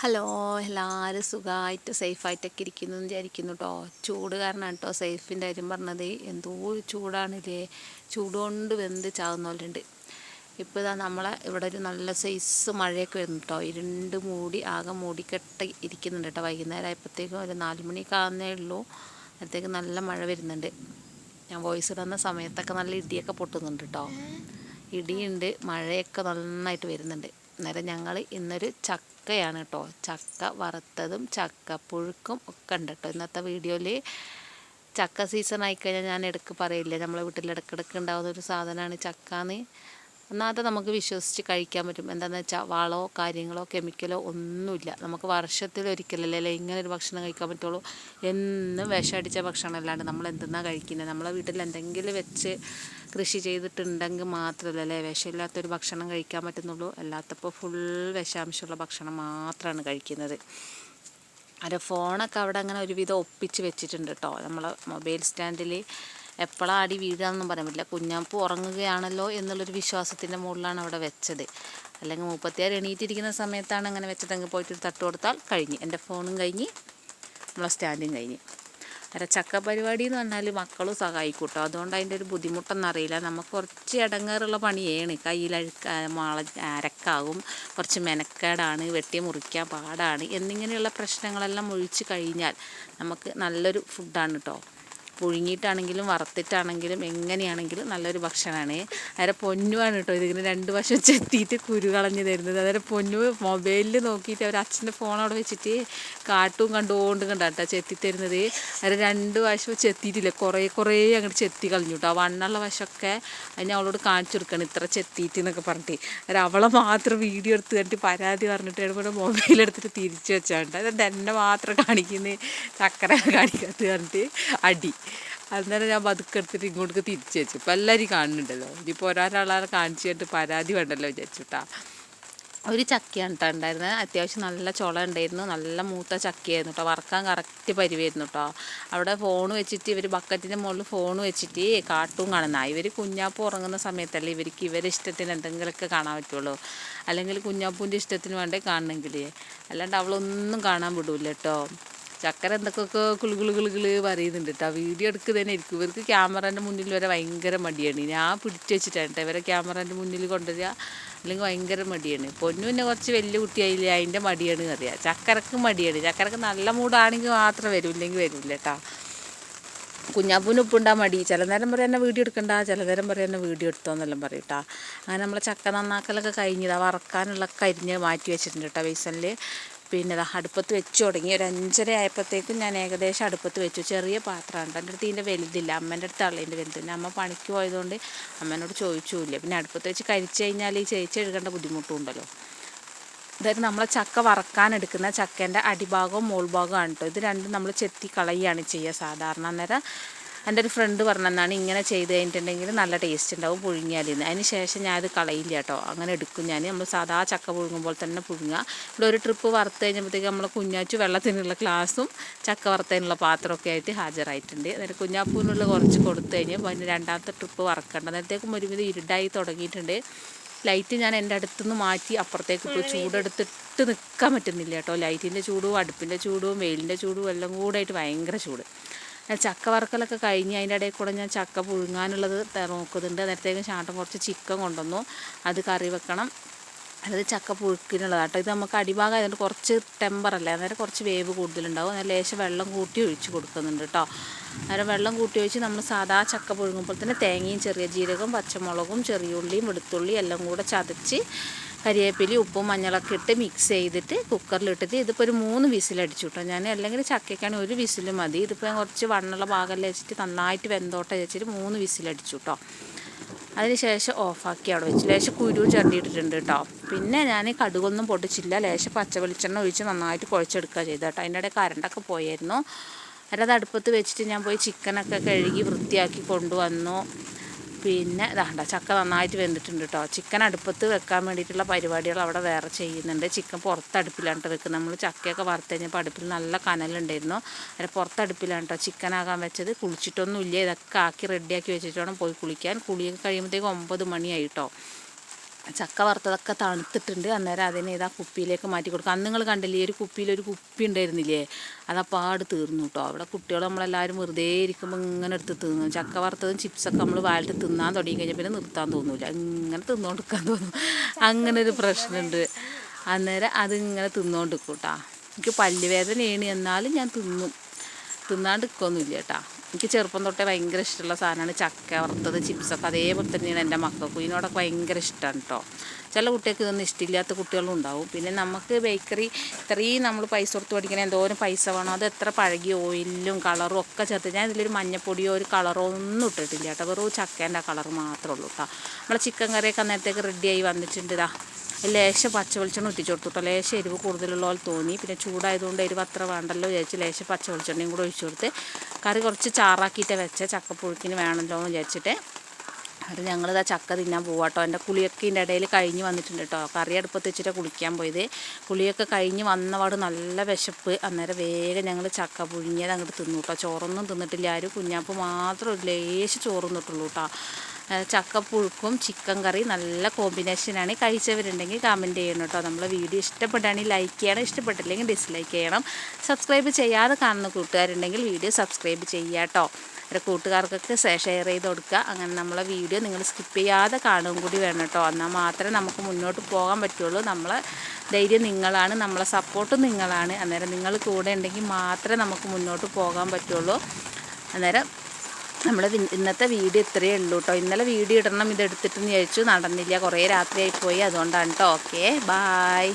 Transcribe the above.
Hello എല്ലാവരും സുഖമായിട്ട് സേഫായിട്ടൊക്കെ ഇരിക്കുന്നു എന്ന് വിചാരിക്കുന്നു കേട്ടോ ചൂട് കാരണമാണ് കേട്ടോ സേഫിന്റെ കാര്യം പറഞ്ഞത്. എന്തോ ചൂടാണില്ലേ ചൂട് കൊണ്ട് വെന്ത് പോലെയുണ്ട് ഇപ്പോൾ ഇതാ നമ്മളെ ഇവിടെ ഒരു നല്ല സൈസ് മഴയൊക്കെ വരുന്നു കേട്ടോ ഇരുണ്ട് മൂടി ആകെ മൂടിക്കെട്ട് ഇരിക്കുന്നുണ്ട് കേട്ടോ വൈകുന്നേരം ആയപ്പോഴത്തേക്കും ഒരു നാല് മണിയൊക്കെ ആകുന്നേ ഉള്ളൂ. അപ്പോഴത്തേക്ക് നല്ല മഴ വരുന്നുണ്ട്. ഞാൻ വോയിസ് ഇടുന്ന സമയത്തൊക്കെ നല്ല ഇടിയൊക്കെ പൊട്ടുന്നുണ്ട് കേട്ടോ ഇടിയുണ്ട് മഴയൊക്കെ നന്നായിട്ട് വരുന്നുണ്ട്. അന്നേരം ഞങ്ങൾ ഇന്നൊരു ചക്കയാണ് കേട്ടോ ചക്ക വറുത്തതും ചക്ക പുഴുക്കും ഒക്കെ ഉണ്ട് കേട്ടോ ഇന്നത്തെ വീഡിയോയിൽ ചക്ക സീസൺ ആയിക്കഴിഞ്ഞാൽ ഞാൻ ഇടയ്ക്ക് പറയില്ലേ? നമ്മളെ വീട്ടിൽ ഇടയ്ക്കിടയ്ക്ക് ഉണ്ടാകുന്ന ഒരു സാധനമാണ് ചക്കാന്ന്. ഒന്നാമത്തെ നമുക്ക് വിശ്വസിച്ച് കഴിക്കാൻ പറ്റും. എന്താണെന്ന് വെച്ചാൽ വളമോ കാര്യങ്ങളോ കെമിക്കലോ ഒന്നുമില്ല. നമുക്ക് വർഷത്തിൽ ഒരിക്കലല്ലേ ഇങ്ങനെ ഒരു ഭക്ഷണം കഴിക്കാൻ പറ്റുള്ളൂ. എന്നും വിഷമടിച്ച ഭക്ഷണം അല്ലാണ്ട് നമ്മൾ എന്തെന്നാണ് കഴിക്കുന്നത് നമ്മളെ വീട്ടിൽ എന്തെങ്കിലും വെച്ച് കൃഷി ചെയ്തിട്ടുണ്ടെങ്കിൽ മാത്രമല്ലേ വിഷമില്ലാത്തൊരു ഭക്ഷണം കഴിക്കാൻ പറ്റുന്നുള്ളൂ. അല്ലാത്തപ്പോൾ ഫുൾ വിഷാംശമുള്ള ഭക്ഷണം മാത്രമാണ് കഴിക്കുന്നത്. അത് ഫോണൊക്കെ അവിടെ അങ്ങനെ ഒരുവിധം ഒപ്പിച്ച് വെച്ചിട്ടുണ്ട് കേട്ടോ നമ്മളെ മൊബൈൽ സ്റ്റാൻഡിൽ എപ്പോഴാണ് അടി വീഴുകയെന്നൊന്നും പറയാൻ പറ്റില്ല. കുഞ്ഞാപ്പ് ഉറങ്ങുകയാണല്ലോ എന്നുള്ളൊരു വിശ്വാസത്തിന്റെ മുകളിലാണ് അവിടെ വെച്ചത്. അല്ലെങ്കിൽ മുപ്പത്തിയാറ് എണീറ്റിരിക്കുന്ന സമയത്താണ് അങ്ങനെ വെച്ചതെങ്കിൽ പോയിട്ട് തട്ട് കൊടുത്താൽ കഴിഞ്ഞ്. എന്റെ ഫോണും കഴിഞ്ഞ് നമ്മളെ സ്റ്റാൻഡും കഴിഞ്ഞ്. അര ചക്ക പരിപാടി എന്ന് പറഞ്ഞാൽ മക്കളും സഹായിക്കൂട്ടോ. അതുകൊണ്ട് അതിന്റെ ഒരു ബുദ്ധിമുട്ടൊന്നും അറിയില്ല. നമുക്ക് കുറച്ച് ഇടങ്ങേറുള്ള പണിയാണ്. കയ്യിൽ അഴുക്ക മാള അരക്കാവും. കുറച്ച് മെനക്കേടാണ്. വെട്ടി മുറിക്കാൻ പാടാണ്. എന്നിങ്ങനെയുള്ള പ്രശ്നങ്ങളെല്ലാം ഒഴിച്ച് കഴിഞ്ഞാൽ നമുക്ക് നല്ലൊരു ഫുഡാണ് കേട്ടോ പുഴുങ്ങിയിട്ടാണെങ്കിലും വറുത്തിട്ടാണെങ്കിലും എങ്ങനെയാണെങ്കിലും നല്ലൊരു ഭക്ഷണമാണ് അതായത് പൊന്നുവാണ് കേട്ടോ ഇതിങ്ങനെ രണ്ട് വശം ചെത്തിയിട്ട് കുരു കളഞ്ഞ് തരുന്നത്. അതായത് പൊന്നു മൊബൈലിൽ നോക്കിയിട്ട് അവർ അച്ഛന്റെ ഫോൺ അവിടെ വെച്ചിട്ട് കാട്ടും കണ്ടുകൊണ്ട് കണ്ടാട്ടോ ചെത്തി തരുന്നത് അത് രണ്ട് വശവും ചെത്തിയിട്ടില്ല കുറേ കുറേ അങ്ങോട്ട് ചെത്തി കളഞ്ഞു കേട്ടോ. ആ വണ്ണുള്ള വശമൊക്കെ അതിന് അവളോട് കാണിച്ചു കൊടുക്കണം. ഇത്ര ചെത്തിയിട്ട് എന്നൊക്കെ പറഞ്ഞിട്ട്. അത് അവളെ മാത്രം വീഡിയോ എടുത്ത് കണ്ടിട്ട് പരാതി പറഞ്ഞിട്ട് അവിടെ മൊബൈൽ എടുത്തിട്ട് തിരിച്ചു വെച്ചാണ്ട് അത് എന്നെ മാത്രം കാണിക്കുന്നത് ചക്കര കാണിക്കാത്ത പറഞ്ഞിട്ട് അടി. അന്നേരം ഞാൻ പതുക്കെ എടുത്തിട്ട് ഇങ്ങോട്ട് തിരിച്ചു വെച്ചു. ഇപ്പം എല്ലാവരും കാണുന്നുണ്ടല്ലോ. ഇനിയിപ്പോൾ ഒരാളാളെ കാണിച്ചു കണ്ടിട്ട് പരാതി വേണ്ടല്ലോ വിചാരിച്ചിട്ടാ. ഒരു ചക്കയാണ് കേട്ടോ ഉണ്ടായിരുന്നത്. അത്യാവശ്യം നല്ല ചുള ഉണ്ടായിരുന്നു. നല്ല മൂത്ത ചക്കയായിരുന്നു കേട്ടോ വറക്കാൻ കറക്റ്റ് പരിവായിരുന്നു കേട്ടോ അവിടെ ഫോൺ വെച്ചിട്ട് ഇവർ ബക്കറ്റിന്റെ മുകളിൽ ഫോൺ വെച്ചിട്ട് കാർട്ടൂൺ കാണുന്ന. ഇവർ കുഞ്ഞാപ്പ് ഉറങ്ങുന്ന സമയത്തല്ലേ ഇവർക്ക് ഇവരുടെ ഇഷ്ടത്തിന് എന്തെങ്കിലുമൊക്കെ കാണാൻ പറ്റുള്ളൂ. അല്ലെങ്കിൽ കുഞ്ഞാപ്പൂന്റെ ഇഷ്ടത്തിന് വേണ്ടേ കാണണമെങ്കിൽ അല്ലാണ്ട് അവളൊന്നും കാണാൻ വിടൂല കേട്ടോ ചക്കര എന്തൊക്കെയൊക്കെ കുളു കുളു കുളു കുളു പറയുന്നുണ്ട് കേട്ടോ വീഡിയോ എടുക്കുന്നതന്നെ ഇരിക്കും ഇവർക്ക് ക്യാമറേന്റെ മുന്നിൽ വരെ ഭയങ്കര മടിയാണ്. ഞാൻ പിടിച്ചു വെച്ചിട്ടാണ് ഇവരെ ക്യാമറേന്റെ മുന്നിൽ കൊണ്ടുവരിക അല്ലെങ്കിൽ ഭയങ്കര മടിയാണ്. പൊന്നു പിന്നെ കുറച്ച് വലിയ കുട്ടിയായില്ലേ അതിന്റെ മടിയാണ് അറിയാം ചക്കരക്ക് മടിയാണ്. ചക്കരക്ക് നല്ല മൂടാണെങ്കിൽ മാത്രം വരും ഇല്ലെങ്കിൽ വരില്ല കേട്ടോ കുഞ്ഞാപ്പൂന് ഉപ്പുണ്ടാ മടി. ചില നേരം പറയാൻ എന്നെ വീഡിയോ എടുക്കണ്ട. ചില നേരം പറയാൻ എന്നെ വീഡിയോ എടുത്തോന്നെല്ലാം പറയും കേട്ടോ അങ്ങനെ നമ്മളെ ചക്ക നന്നാക്കലൊക്കെ കഴിഞ്ഞതാ വറക്കാനുള്ള കരിഞ്ഞ് മാറ്റി വെച്ചിട്ടുണ്ട് കേട്ടോ ബേസനിൽ പിന്നെ അടുപ്പത്ത് വെച്ച് തുടങ്ങി. ഒരു അഞ്ചര ആയപ്പോഴത്തേക്കും ഞാൻ ഏകദേശം അടുപ്പത്ത് വെച്ചു. ചെറിയ പാത്രമാണ്. എന്റെ അടുത്ത് ഇതിന്റെ വലുതില്ല. അമ്മേന്റെ അടുത്ത് അള്ളേന്റെ വലുത്. പിന്നെ അമ്മ പണിക്ക് പോയതുകൊണ്ട് അമ്മേനോട് ചോദിച്ചില്ല പിന്നെ അടുപ്പത്ത് വെച്ച് കഴിച്ചു കഴിഞ്ഞാൽ ഈ ചേച്ചി എടുക്കേണ്ട ബുദ്ധിമുട്ടും ഉണ്ടല്ലോ. അതായത് നമ്മളെ ചക്ക വറക്കാൻ എടുക്കുന്ന ചക്കേന്റെ അടിഭാഗവും മോൾഭാഗവും ആണ് കേട്ടോ ഇത് രണ്ടും നമ്മൾ ചെത്തി കളയുകയാണ് ചെയ്യുക സാധാരണ അന്നേരം. എന്റെ ഒരു ഫ്രണ്ട് പറഞ്ഞെന്നാണ് ഇങ്ങനെ ചെയ്ത് കഴിഞ്ഞിട്ടുണ്ടെങ്കിൽ നല്ല ടേസ്റ്റ് ഉണ്ടാവും പുഴുങ്ങിയാലിന്ന് അതിന് ശേഷം ഞാനത് കളയില്ല കേട്ടോ. അങ്ങനെ എടുക്കും ഞാൻ. നമ്മൾ സാധാ ചക്ക പുഴുങ്ങുമ്പോൾ തന്നെ പുഴുങ്ങുക. ഇവിടെ ഒരു ട്രിപ്പ് വറുത്ത് കഴിഞ്ഞപ്പോഴത്തേക്ക് നമ്മൾ കുഞ്ഞാച്ചു വെള്ളത്തിനുള്ള ഗ്ലാസും ചക്ക വറുത്തതിനുള്ള പാത്രമൊക്കെ ആയിട്ട് ഹാജരായിട്ടുണ്ട്. അതായത് കുഞ്ഞാപ്പൂനുള്ള കുറച്ച് കൊടുത്തു കഴിഞ്ഞാൽ പിന്നെ രണ്ടാമത്തെ ട്രിപ്പ് വറക്കേണ്ട. അന്നേരത്തേക്കും ഒരുവിധം ഇരുടായി തുടങ്ങിയിട്ടുണ്ട്. ലൈറ്റ് ഞാൻ എന്റെ അടുത്തുനിന്ന് മാറ്റി അപ്പുറത്തേക്ക് ഇപ്പോൾ ചൂടെടുത്തിട്ട് നിൽക്കാൻ പറ്റുന്നില്ല കേട്ടോ. ലൈറ്റിന്റെ ചൂടും അടുപ്പിന്റെ ചൂടും വെയിലിന്റെ ചൂടും എല്ലാം കൂടെ ആയിട്ട് ഭയങ്കര ചൂട്. ചക്ക വറക്കലൊക്കെ കഴിഞ്ഞ് അതിന്റെ ഇടയിൽ കൂടെ ഞാൻ ചക്ക പുഴുങ്ങാനുള്ളത് നോക്കുന്നുണ്ട്. നേരത്തേക്കും ചാട്ടം കുറച്ച് ചിക്കൻ കൊണ്ടുവന്നു. അത് കറി വെക്കണം. അതായത് ചക്ക പുഴുക്കിനുള്ളതാണ് കേട്ടോ ഇത് നമുക്ക് അടിഭാഗം ആയതുകൊണ്ട് കുറച്ച് ടെമ്പറല്ലേ? അന്നേരം കുറച്ച് വേവ് കൂടുതലുണ്ടാവും. അന്നേരം ലേശം വെള്ളം കൂട്ടി ഒഴിച്ച് കൊടുക്കുന്നുണ്ട് കേട്ടോ അന്നേരം വെള്ളം കൂട്ടി ഒഴിച്ച് നമ്മൾ സാധാ ചക്ക പുഴുങ്ങുമ്പോൾ തന്നെ തേങ്ങയും ചെറിയ ജീരകവും പച്ചമുളകും ചെറിയ ഉള്ളിയും വെളുത്തുള്ളിയും എല്ലാം കൂടെ ചതച്ച് കരിവേപ്പിലി ഉപ്പും മഞ്ഞളൊക്കെ ഇട്ട് മിക്സ് ചെയ്തിട്ട് കുക്കറിലിട്ടിട്ട് ഇതിപ്പോൾ ഒരു മൂന്ന് വിസിലടിച്ചു കേട്ടോ ഞാൻ അല്ലെങ്കിൽ ചക്കയ്ക്കാണ് ഒരു വിസിൽ മതി. ഇതിപ്പോൾ ഞാൻ കുറച്ച് വണ്ണുള്ള ഭാഗം വെച്ചിട്ട് നന്നായിട്ട് വെന്തോട്ട വെച്ചിട്ട് മൂന്ന് വിസിലടിച്ചു കേട്ടോ അതിനുശേഷം ഓഫാക്കി അവിടെ വെച്ചു. ലേശം കുരു ചണ്ടിയിട്ടിട്ടുണ്ട് കേട്ടോ പിന്നെ ഞാൻ കടുകൊന്നും പൊട്ടിച്ചില്ല. ലേശം പച്ച വെളിച്ചെണ്ണ ഒഴിച്ച് നന്നായിട്ട് കുഴച്ചെടുക്കുക ചെയ്തു കേട്ടോ അതിന്റെ ഇടയിൽ കരണ്ടൊക്കെ പോയായിരുന്നു. അല്ലാതെ അടുപ്പത്ത് വെച്ചിട്ട് ഞാൻ പോയി ചിക്കനൊക്കെ കഴുകി വൃത്തിയാക്കി കൊണ്ടുവന്നു. പിന്നെ ഇതാണ്ട ചക്ക നന്നായിട്ട് വെന്തിട്ടുണ്ട് കേട്ടോ ചിക്കൻ അടുപ്പത്ത് വെക്കാൻ വേണ്ടിയിട്ടുള്ള പരിപാടികൾ അവിടെ വേറെ ചെയ്യുന്നുണ്ട്. ചിക്കൻ പുറത്ത് അടുപ്പിലാണ് വെക്കുന്നത്. നമ്മൾ ചക്കയൊക്കെ വറുത്ത് കഴിഞ്ഞപ്പോൾ അടുപ്പിൽ നല്ല കനലുണ്ടായിരുന്നു. അതിന് പുറത്ത് അടുപ്പിലാണ് കേട്ടോ ചിക്കൻ ആകാൻ വെച്ചത്. കുളിച്ചിട്ടൊന്നുമില്ല. ഇതൊക്കെ ആക്കി റെഡിയാക്കി വെച്ചിട്ട് വേണം പോയി കുളിക്കാൻ. കുളിയൊക്കെ കഴിയുമ്പോഴത്തേക്ക് ഒമ്പത് മണിയായി കേട്ടോ ചക്ക വറുത്തതൊക്കെ തണുത്തിട്ടുണ്ട്. അന്നേരം അതിനെ ഇതാ കുപ്പിയിലേക്ക് മാറ്റി കൊടുക്കുക അന്ന് നിങ്ങൾ കണ്ടില്ലേ ഒരു കുപ്പിയിൽ ഒരു കുപ്പി ഉണ്ടായിരുന്നില്ലേ? അതപ്പാട് തീർന്നു കേട്ടോ അവിടെ കുട്ടികൾ നമ്മളെല്ലാവരും വെറുതെ ഇരിക്കുമ്പോൾ ഇങ്ങനെ എടുത്ത് തിന്നു. ചക്ക വറുത്തതും ചിപ്സൊക്കെ നമ്മൾ വാലിട്ട് തിന്നാൻ തുടങ്ങി കഴിഞ്ഞാൽ പിന്നെ നിർത്താൻ തോന്നൂല. ഇങ്ങനെ തിന്നുകൊണ്ടിരിക്കാൻ തോന്നും. അങ്ങനെ ഒരു പ്രശ്നമുണ്ട് അന്നേരം അതിങ്ങനെ തിന്നുകൊണ്ടിരിക്കും കേട്ടോ എനിക്ക് പല്ലുവേദനയാണ് എന്നാലും ഞാൻ തിന്നും. തിന്നാണ്ടിരിക്കൊന്നുമില്ല കേട്ടോ എനിക്ക് ചെറുപ്പം തൊട്ടേ ഭയങ്കര ഇഷ്ടമുള്ള സാധനമാണ് ചക്ക വറുത്തത് ചിപ്സൊക്കെ അതേപോലെ തന്നെയാണ് എന്റെ മക്കൾക്കും. ഇതിനോടൊക്കെ ഭയങ്കര ഇഷ്ടമാണ് കേട്ടോ ചില കുട്ടികൾക്ക് ഇതൊന്നും ഇഷ്ടമില്ലാത്ത കുട്ടികളും ഉണ്ടാവും. പിന്നെ നമുക്ക് ബേക്കറി ഇത്രയും നമ്മൾ പൈസ കൊടുത്ത് പഠിക്കണ എന്തോരം പൈസ വേണം? അത് എത്ര പഴകിയ ഓയിലും കളറും ഒക്കെ ചേർത്ത് ഞാൻ ഇതിലൊരു മഞ്ഞപ്പൊടിയോ ഒരു കളറോ ഒന്നും ഇട്ടിട്ടില്ല കേട്ടോ വെറും ചക്കേന്റെ കളർ മാത്രമേ ഉള്ളൂ കേട്ടോ നമ്മളെ ചിക്കൻ കറിയൊക്കെ നേരത്തേക്ക് റെഡിയായി വന്നിട്ടുണ്ട്. ഇതാ ലേശം പച്ച വെളിച്ചെണ്ണ ഒറ്റിച്ചു കൊടുത്തു കേട്ടോ. ലേശം എരിവ് കൂടുതലുള്ള പോലെ തോന്നി. പിന്നെ ചൂടായതുകൊണ്ട് എരിവ് അത്ര വേണ്ടല്ലോ വിചാരിച്ച് ലേശം പച്ച വെളിച്ചെണ്ണയും കൂടെ ഒഴിച്ചു കൊടുത്ത് കറി കുറച്ച് ചാറാക്കിയിട്ട് വെച്ച. ചക്കപ്പുഴുക്കിന് വേണമല്ലോ എന്ന് വിചാരിച്ചിട്ട്. അത് ഞങ്ങളിതാ ചക്ക തിന്നാൻ പോവാം കേട്ടോ. എന്റെ കുളിയൊക്കെ ഇതിന്റെ ഇടയിൽ കഴിഞ്ഞ് വന്നിട്ടുണ്ട് കേട്ടോ. കറി അടുപ്പത്ത് വെച്ചിട്ട് കുളിക്കാൻ പോയത്. കുളിയൊക്കെ കഴിഞ്ഞ് വന്നപാട് നല്ല വിശപ്പ്. അന്നേരം വേഗം ഞങ്ങൾ ചക്ക പുഴുങ്ങിയത് അങ്ങോട്ട് തിന്നു കേട്ടോ. ചോറൊന്നും തിന്നിട്ടില്ല. ആരും കുഞ്ഞാപ്പ് മാത്രം ഒരു ലേശം ചോറ് തിന്നിട്ടുള്ളൂ കേട്ടോ. ചക്കപ്പുഴുക്കും ചിക്കൻ കറി നല്ല കോമ്പിനേഷനാണ് കഴിച്ചവരുണ്ടെങ്കിൽ കമന്റ് ചെയ്യണം കേട്ടോ. നമ്മളെ വീഡിയോ ഇഷ്ടപ്പെട്ടാണെങ്കിൽ ലൈക്ക് ചെയ്യണം ഇഷ്ടപ്പെട്ടില്ലെങ്കിൽ ഡിസ്ലൈക്ക് ചെയ്യണം. സബ്സ്ക്രൈബ് ചെയ്യാതെ കാണുന്ന കൂട്ടുകാരുണ്ടെങ്കിൽ വീഡിയോ സബ്സ്ക്രൈബ് ചെയ്യുക കേട്ടോ. അവരുടെ കൂട്ടുകാർക്കൊക്കെ ഷെയർ ചെയ്ത് കൊടുക്കുക. അങ്ങനെ നമ്മളെ വീഡിയോ നിങ്ങൾ സ്കിപ്പ് ചെയ്യാതെ കാണുകയും കൂടി വേണം കേട്ടോ. എന്നാൽ മാത്രമേ നമുക്ക് മുന്നോട്ട് പോകാൻ പറ്റുള്ളൂ. നമ്മളെ ധൈര്യം നിങ്ങളാണ് നമ്മളെ സപ്പോർട്ടും നിങ്ങളാണ്. അന്നേരം നിങ്ങൾ കൂടെ ഉണ്ടെങ്കിൽ മാത്രമേ നമുക്ക് മുന്നോട്ട് പോകാൻ പറ്റുള്ളൂ. അന്നേരം നമ്മുടെ ഇന്നത്തെ വീഡിയോ ഇത്രയേ ഉള്ളൂ കേട്ടോ ഇന്നലെ വീഡിയോ ഇടണം ഇത് എടുത്തിട്ടെന്ന് ചോദിച്ചു നടന്നില്ല. കുറേ രാത്രിയായി പോയി. അതുകൊണ്ടാണ് കേട്ടോ ഓക്കെ. ബായ്.